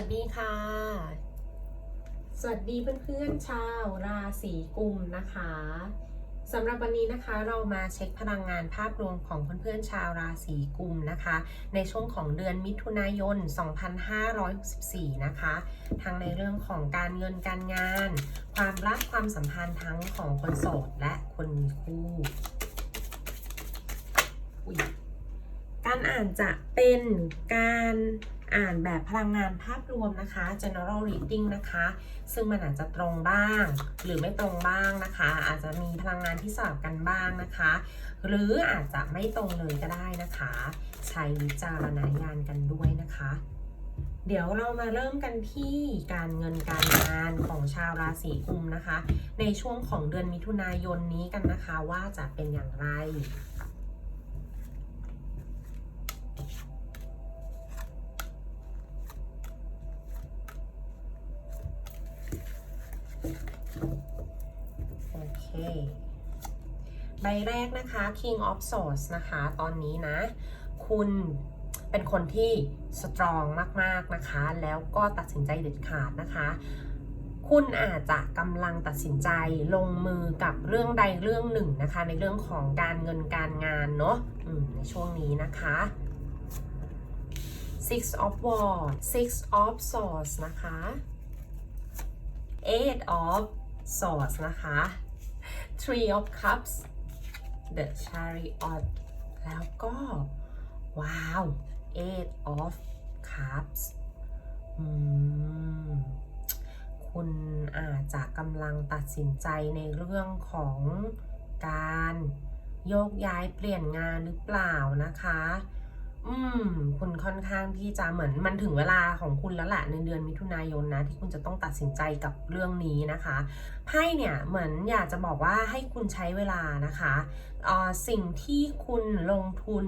วัสดีค่ะ สวัสดีเพื่อนๆชาวราศีกุมนะคะสำหรับวันนี้นะคะเรามาเช็คพลังงานภาพรวมของเพื่อนๆชาวราศีกุมนะคะ ในช่วงของเดือนมิถุนายน 2564 นะคะทั้งในเรื่องของการเงินการงาน ความรักความสัมพันธ์ทั้งของคนโสดและคนมีคู่อุ๊ย การอ่านจะเป็นการอ่านแบบพลังงานภาพรวมนะคะ general reading นะคะ ซึ่งมันอาจจะตรงบ้าง หรือไม่ตรงบ้างนะคะ อาจจะมีพลังงานที่สลับกันบ้างนะคะ หรืออาจจะไม่ตรงเลยก็ได้นะคะ ใช้วิจารณญาณกันด้วยนะคะ เดี๋ยวเรามาเริ่มกันที่การเงินการงานของชาวราศีกุมนะคะ ในช่วงของเดือนมิถุนายนนี้กันนะคะว่าจะเป็นอย่างไร โอเค ใบ แรกนะคะ King of Swords นะคะ ตอนนี้นะ คุณเป็นคนที่สตรองมากๆนะคะ แล้วก็ตัดสินใจเด็ดขาดนะคะ คุณอาจจะกำลังตัดสินใจลงมือกับเรื่องใดเรื่องหนึ่งนะคะ ในเรื่องของการเงินการงานเนาะในช่วงนี้นะคะ Six of Wands Six of Swords นะคะ Eight of Swords นะคะ Three of Cups The Chariot แล้วก็ ว้าว Eight of Cups คุณอาจจะกำลังตัดสินใจในเรื่องของการโยกย้ายเปลี่ยนงานหรือเปล่านะคะ อืม คุณค่อนข้างที่จะเหมือนมันถึงเวลาของคุณแล้วแหละในเดือนมิถุนายนนะ ที่คุณจะต้องตัดสินใจกับเรื่องนี้นะคะไพ่เนี่ยเหมือนอยากจะบอกว่าให้คุณใช้เวลานะคะอ่อสิ่งที่คุณลงทุน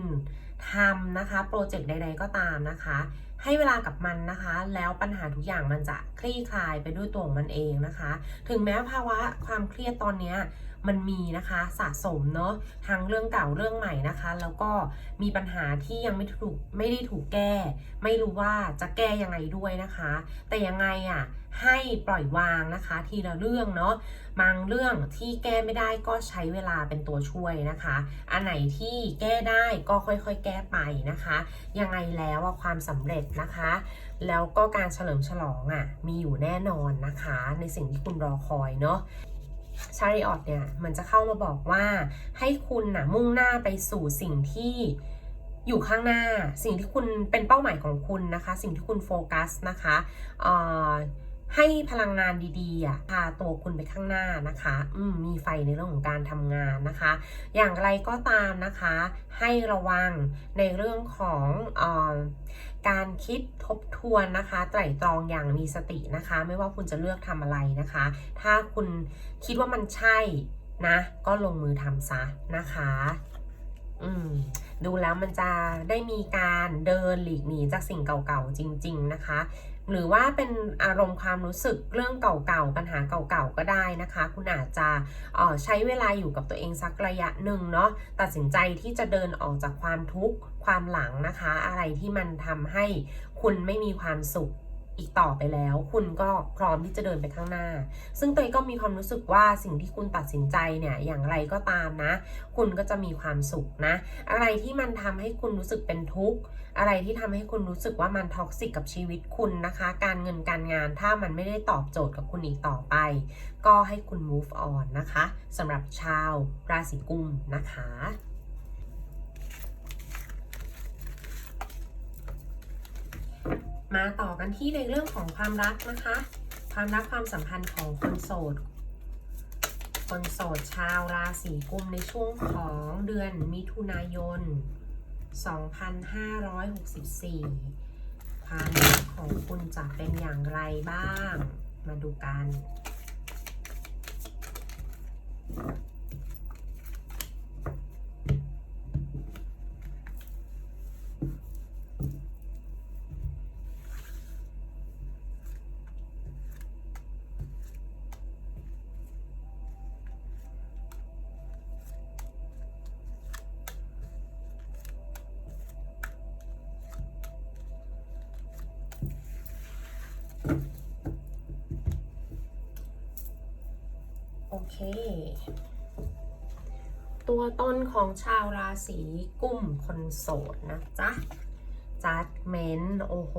ทำนะคะโปรเจกต์ใด ๆ ก็ตามนะคะ ให้เวลากับมันนะคะ แล้วปัญหาทุกอย่างมันจะคลี่คลายไปด้วยตัวของมันเองนะคะ ถึงแม้ภาวะความเครียดตอนนี้มันมีนะคะสะสมเนาะทั้งเรื่องเก่าเรื่องใหม่นะคะ แล้วก็มีปัญหาที่ยังไม่ถูกไม่ได้ถูกแก้ ไม่รู้ว่าจะแก้ยังไงด้วยนะคะ แต่ยังไงอะให้ปล่อยวางนะคะ ทีละเรื่องเนาะบางเรื่องที่แก้ไม่ได้ก็ใช้เวลาเป็นตัวช่วยนะคะ อันไหนที่แก้ได้ก็ค่อยๆ แก้ไปนะคะ ยังไงแล้วความสำเร็จนะคะ แล้วก็การเฉลิมฉลองอะมีอยู่แน่นอนนะคะ ในสิ่งที่คุณรอคอยเนาะชาริออตเนี่ยมันจะเข้ามาบอกว่าให้คุณน่ะมุ่งหน้าไปสู่สิ่งที่อยู่ข้างหน้า สิ่งที่คุณเป็นเป้าหมายของคุณนะคะ สิ่งที่คุณโฟกัสนะคะเอ่อ ให้พลังงานดีๆอะพาตัวคุณไปข้างหน้านะคะอืมมีไฟในเรื่องของการทำงานนะคะ อย่างไรก็ตามนะคะ ให้ระวังในเรื่องของออการคิดทบทวนนะคะ ไตร่ตรองอย่างมีสตินะคะ ไม่ว่าคุณจะเลือกทำอะไรนะคะ ถ้าคุณคิดว่ามันใช่นะ ก็ลงมือทำซะนะคะ อืมดูแล้วมันจะได้มีการเดินหลีกหนีจากสิ่งเก่าๆจริง ๆ นะคะ หรือว่าเป็นอารมณ์ความรู้สึกเรื่องเก่าๆ ปัญหาเก่าๆ ก็ได้นะคะ คุณอาจจะออใช้เวลาอยู่กับตัวเองสักระยะหนึ่งเนาะ ตัดสินใจที่จะเดินออกจากความทุกข์ความหลังนะคะ อะไรที่มันทำให้คุณไม่มีความสุขอีกต่อไปแล้ว คุณก็พร้อมที่จะเดินไปข้างหน้า ซึ่งเตยก็มีความรู้สึกว่าสิ่งที่คุณตัดสินใจเนี่ยอย่างไรก็ตามนะ คุณก็จะมีความสุขนะ อะไรที่มันทำให้คุณรู้สึกเป็นทุกข์ อะไรที่ทำให้คุณรู้สึกว่ามันท็อกซิกกับชีวิตคุณนะคะ การเงินการงานถ้ามันไม่ได้ตอบโจทย์กับคุณอีกต่อไป ก็ให้คุณ move on นะคะสำหรับชาวราศีกุมนะคะมาต่อกันที่ในเรื่องของความรักนะคะ ความรักความสัมพันธ์ของคนโสด คนโสดชาวราศีกุมในช่วงของเดือนมิถุนายน 2564 ความรักของคุณจะเป็นอย่างไรบ้าง มาดูกัน ตัวต้นของชาวราศีกุมคนโสดนะจ๊ะจัดเมนโอ้โห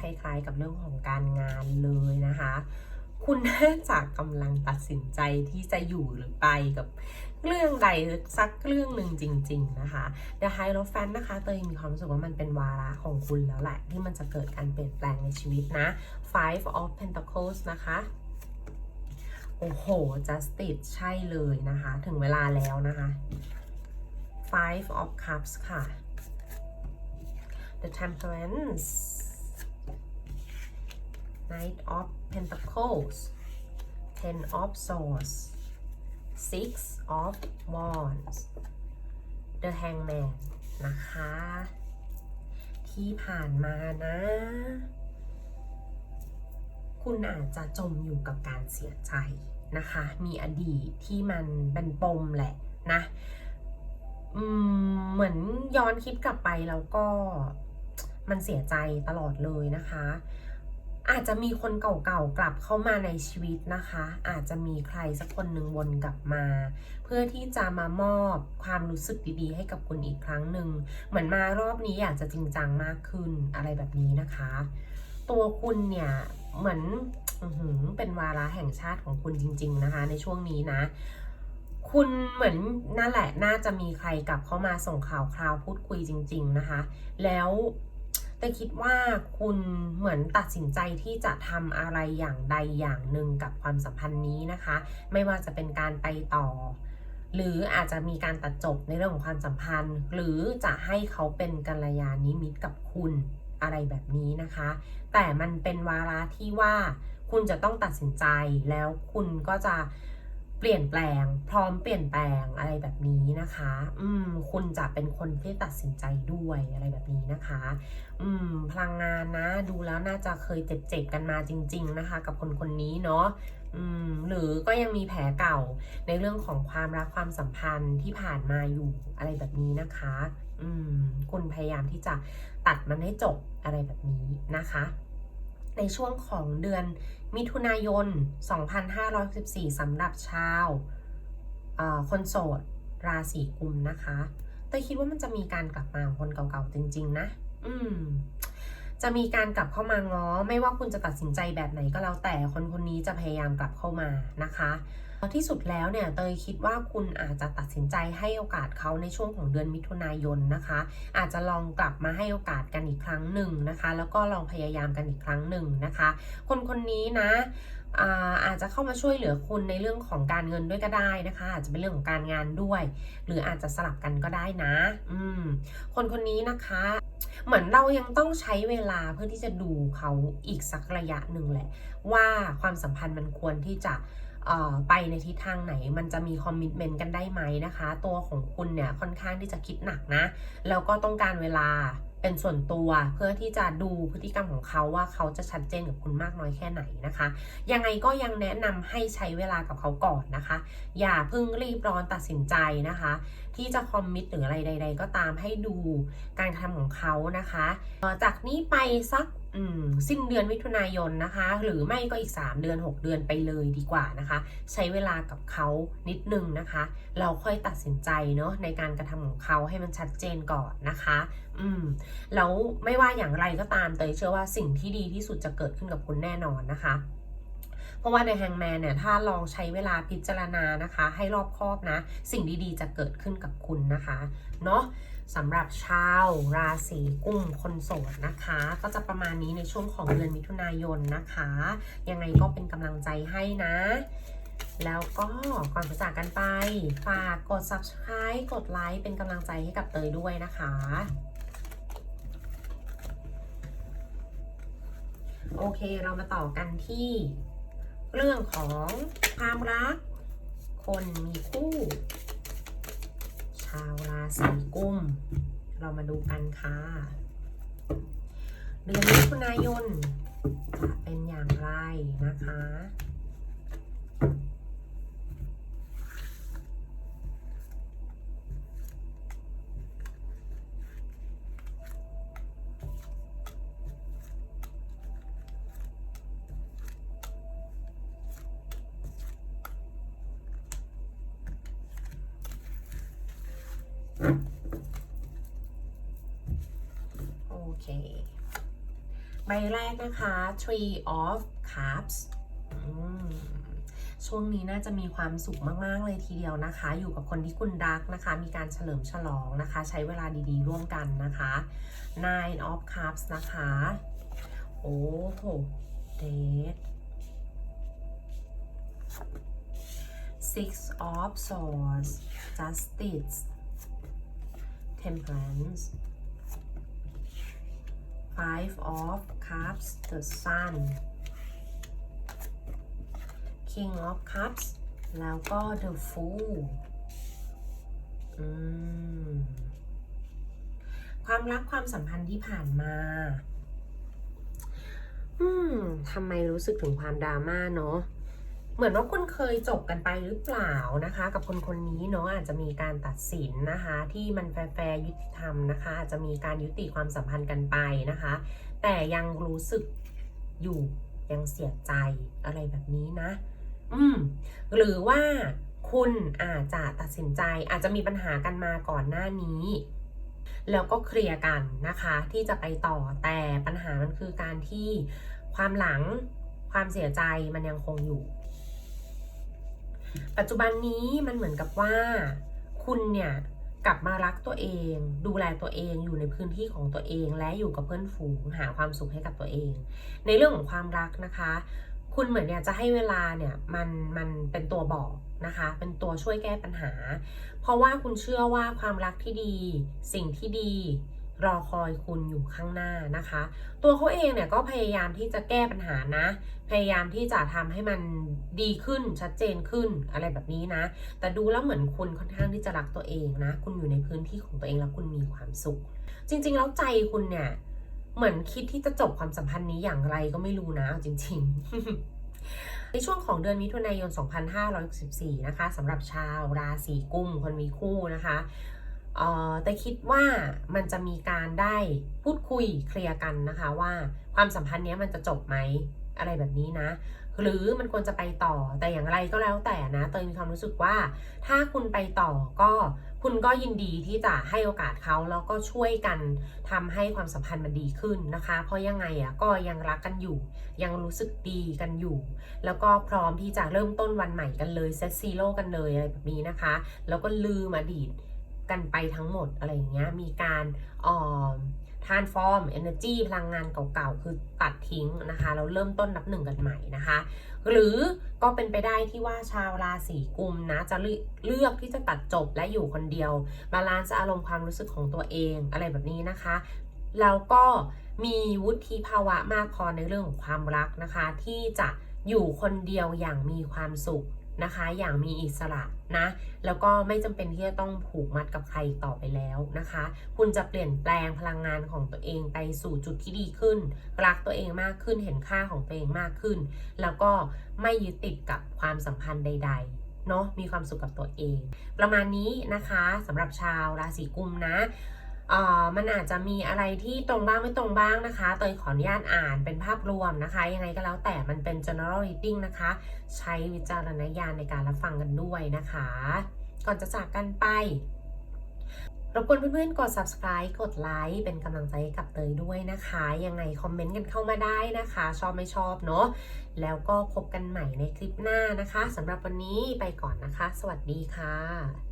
คล้ายๆกับเรื่องของการงานเลยนะคะ คุณน่าจะกำลังตัดสินใจที่จะอยู่หรือไปกับเรื่องใดสักเรื่องหนึ่งจริง ๆ นะคะ The High แฟนนะคะ เตยมีความรู้สึกว่ามันเป็นวาระของคุณแล้วแหละ ที่มันจะเกิดการเปลี่ยนแปลงในชีวิตนะ Five of Pentacles นะคะ โอ้โห Justice ใช่เลยนะคะ ถึงเวลาแล้วนะคะ Five of Cups ค่ะ The Temperance Knight of Pentacles Ten of Swords Six of Wands The Hangman นะคะ ที่ผ่านมานะคุณอาจจะจมอยู่กับการเสียใจ นะคะ มีอดีตที่มันเป็นปมแหละนะเหมือนย้อนคิดกลับไปแล้วก็มันเสียใจตลอดเลยนะคะ อาจจะมีคนเก่าๆกลับเข้ามาในชีวิตนะคะ อาจจะมีใครสักคนหนึ่งวนกลับมา เพื่อที่จะมามอบความรู้สึกดีๆ ให้กับคุณอีกครั้งหนึ่งเหมือนมารอบนี้อยากจะจริงจังมากขึ้นอะไรแบบนี้นะคะ ตัวคุณเนี่ยเหมือน เป็นวาระแห่งชาติของคุณจริง ๆ นะคะ ในช่วงนี้นะ คุณเหมือนนั่นแหละน่าจะมีใครกลับเข้ามาส่งข่าวคราวพูดคุยจริง ๆ นะคะ แล้วแต่คิดว่าคุณเหมือนตัดสินใจที่จะทำอะไรอย่างใดอย่างหนึ่งกับความสัมพันธ์นี้นะคะ ไม่ว่าจะเป็นการไปต่อ หรืออาจจะมีการตัดจบในเรื่องของความสัมพันธ์ หรือจะให้เขาเป็นกัลยาณมิตรกับคุณอะไรแบบนี้นะคะ แต่มันเป็นวาระที่ว่า คุณจะต้องตัดสินใจแล้วคุณก็จะเปลี่ยนแปลง พร้อมเปลี่ยนแปลงอะไรแบบนี้นะคะ อืม คุณจะเป็นคนที่ตัดสินใจด้วยอะไรแบบนี้นะคะ อืม พลังงานนะ ดูแล้วน่าจะเคยเจ็บๆกันมาจริง ๆ นะคะ กับคนคนนี้เนาะอืม หรือก็ยังมีแผลเก่าในเรื่องของความรักความสัมพันธ์ที่ผ่านมาอยู่อะไรแบบนี้นะคะ อืม คุณพยายามที่จะตัดมันให้จบอะไรแบบนี้นะคะ ในช่วงของเดือน มิถุนายน 2514สำหรับชาวอ่อคนโสดราศีกุมนะคะ แต่คิดว่ามันจะมีการกลับมาของคนเก่าๆจริง ๆ นะ อืม จะมีการกลับเข้ามาง้อ ไม่ว่าคุณจะตัดสินใจแบบไหนก็แล้วแต่คนคนนี้จะพยายามกลับเข้ามานะคะ ที่สุดแล้วเนี่ยเตยคิดว่าคุณอาจจะตัดสินใจให้โอกาสเขาในช่วงของเดือนมิถุนายนนะคะ อาจจะลองกลับมาให้โอกาสกันอีกครั้งหนึ่งนะคะ แล้วก็ลองพยายามกันอีกครั้งหนึ่งนะคะ คนคนนี้นะอาจจะเข้ามาช่วยเหลือคุณในเรื่องของการเงินด้วยก็ได้นะคะ อาจจะเป็นเรื่องของการงานด้วย หรืออาจจะสลับกันก็ได้นะ อืม คนคนนี้นะคะ เหมือนเรายังต้องใช้เวลาเพื่อที่จะดูเขาอีกสักระยะหนึ่งแหละ ว่าความสัมพันธ์มันควรที่จะ ไปในทิศทางไหนมันจะมีคอมมิชเมนต์กันได้ไหมนะคะ ตัวของคุณเนี่ยค่อนข้างที่จะคิดหนักนะ แล้วก็ต้องการเวลาเป็นส่วนตัวเพื่อที่จะดูพฤติกรรมของเขาว่าเขาจะชัดเจนกับคุณมากน้อยแค่ไหนนะคะ ยังไงก็ยังแนะนำให้ใช้เวลากับเขาก่อนนะคะ อย่าเพิ่งรีบร้อนตัดสินใจนะคะที่จะคอมมิตหรืออะไรใด ๆ ก็ตามให้ดูการทำของเขานะคะจากนี้ไปสักสิ้นเดือนมิถุนายนนะคะ หรือไม่ก็อีก 3 เดือน 6 เดือนไปเลยดีกว่านะคะ ใช้เวลากับเขานิดนึงนะคะ เราค่อยตัดสินใจเนาะในการกระทำของเขาให้มันชัดเจนก่อนนะคะ อืมแล้วไม่ว่าอย่างไรก็ตามเตยเชื่อว่าสิ่งที่ดีที่สุดจะเกิดขึ้นกับคุณแน่นอนนะคะ เพราะว่าในแฮงแมนเนี่ยถ้าลองใช้เวลาพิจารณานะคะ ให้รอบคอบนะ สิ่งดีๆ จะเกิดขึ้นกับคุณนะคะเนาะสำหรับชาวราศีกุมคนโสดนะคะ ก็จะประมาณนี้ในช่วงของเดือนมิถุนายนนะคะ ยังไงก็เป็นกำลังใจให้นะ แล้วก็ก่อนจะจากกันไป ฝากกด subscribe กดไลค์เป็นกำลังใจให้กับเตยด้วยนะคะโอเค เรามาต่อกันที่ เรื่องของความรัก คนมีคู่ ชาวราศีกุม เรามาดูกันค่ะ เดือนมิถุนายนจะเป็นอย่างไรนะคะ โอเค ใบแรกนะคะ Tree of Cups ช่วงนี้น่าจะมีความสุขมาก ๆ เลยทีเดียวนะคะ อยู่กับคนที่คุณรักนะคะ มีการเฉลิมฉลองนะคะ ใช้เวลาดีๆ ร่วมกันนะคะ Nine of Cups นะคะ โอ้โห เดท Six of Swords Justice Temperance Five of Cups the Sun King of Cups แล้วก็ The Fool ความรักความสัมพันธ์ที่ผ่านมา อืมทำไมรู้สึกถึงความดราม่าเนาะ เหมือนว่าคุณเคยจบกันไปหรือเปล่านะคะ กับคนคนนี้เนาะอาจจะมีการตัดสินนะคะ ที่มันแฟร์ยุติธรรมนะคะ อาจจะมีการยุติความสัมพันธ์กันไปนะคะ แต่ยังรู้สึกอยู่ยังเสียใจอะไรแบบนี้นะ อืม หรือว่าคุณอาจจะตัดสินใจอาจจะมีปัญหากันมาก่อนหน้านี้แล้วก็เคลียร์กันนะคะที่จะไปต่อแต่ปัญหามันคือการที่ความหลังความเสียใจมันยังคงอยู่ ปัจจุบันนี้มันเหมือนกับว่า คุณเนี่ยกลับมารักตัวเอง ดูแลตัวเองอยู่ในพื้นที่ของตัวเอง และอยู่กับเพื่อนฝูงหาความสุขให้กับตัวเอง ในเรื่องของความรักนะคะ คุณเหมือนเนี่ยจะให้เวลาเนี่ยมันมันเป็นตัวบอกนะคะ เป็นตัวช่วยแก้ปัญหา เพราะว่าคุณเชื่อว่าความรักที่ดี สิ่งที่ดี รอคอยคุณอยู่ข้างหน้านะคะ ตัวเขาเองเนี่ยก็พยายามที่จะแก้ปัญหานะ พยายามที่จะทำให้มันดีขึ้นชัดเจนขึ้นอะไรแบบนี้นะ แต่ดูแล้วเหมือนคุณค่อนข้างที่จะรักตัวเองนะ คุณอยู่ในพื้นที่ของตัวเองแล้วคุณมีความสุข จริง ๆ แล้วใจคุณเนี่ยเหมือนคิดที่จะจบความสัมพันธ์นี้อย่างไรก็ไม่รู้นะจริง ๆในช่วงของเดือนมิถุนายน 2564 นะคะสำหรับชาวราศีกุมคนมีคู่นะคะ แต่คิดว่ามันจะมีการได้พูดคุยเคลียร์กันนะคะว่าความสัมพันธ์เนี้ยมันจะจบไหมอะไรแบบนี้นะ หรือมันควรจะไปต่อแต่อย่างไรก็แล้วแต่นะเตยมีความรู้สึกว่าถ้าคุณไปต่อก็คุณก็ยินดีที่จะให้โอกาสเขาแล้วก็ช่วยกันทำให้ความสัมพันธ์มันดีขึ้นนะคะ เพราะยังไงอะก็ยังรักกันอยู่ ยังรู้สึกดีกันอยู่ แล้วก็พร้อมที่จะเริ่มต้นวันใหม่กันเลยเซตซีโร่กันเลยอะไรแบบนี้นะคะ แล้วก็ลืมอดีต กันไปทั้งหมดอะไรอย่างเงี้ย มีการเอ่อ transform energy พลังงานเก่าๆ คือตัดทิ้งนะคะแล้วเริ่มต้นนับหนึ่งกันใหม่นะคะ หรือก็เป็นไปได้ที่ว่าชาวราศีกุมนะ จะเลือกที่จะตัดจบและอยู่คนเดียว บาลานซ์อารมณ์ความรู้สึกของตัวเองอะไรแบบนี้นะคะ แล้วก็มีวุฒิภาวะมากพอในเรื่องของความรักนะคะ ที่จะอยู่คนเดียวอย่างมีความสุข นะคะ อย่างมีอิสระนะ แล้วก็ไม่จำเป็นที่จะต้องผูกมัดกับใครต่อไปแล้วนะคะ คุณจะเปลี่ยนแปลงพลังงานของตัวเองไปสู่จุดที่ดีขึ้น รักตัวเองมากขึ้น เห็นค่าของตัวเองมากขึ้น แล้วก็ไม่ยึดติดกับความสัมพันธ์ใด ๆเนาะมีความสุขกับตัวเอง ประมาณนี้นะคะสำหรับชาวราศีกุมนะ เอ่อมันอาจจะมีอะไรที่ตรงบ้างไม่ตรงบ้างนะคะเตยขออนุญาตอ่านเป็นภาพรวมนะคะ ยังไงก็แล้วแต่มันเป็น general reading นะคะ ใช้วิจารณญาณในการรับฟังกันด้วยนะคะ ก่อนจะจากกันไปรบกวนเพื่อนๆ กด subscribe กดไลค์เป็นกำลังใจกับเตยด้วยนะคะ ยังไงคอมเมนต์กันเข้ามาได้นะคะ ชอบไม่ชอบเนาะ แล้วก็พบกันใหม่ในคลิปหน้านะคะสำหรับวันนี้ไปก่อนนะคะ สวัสดีค่ะ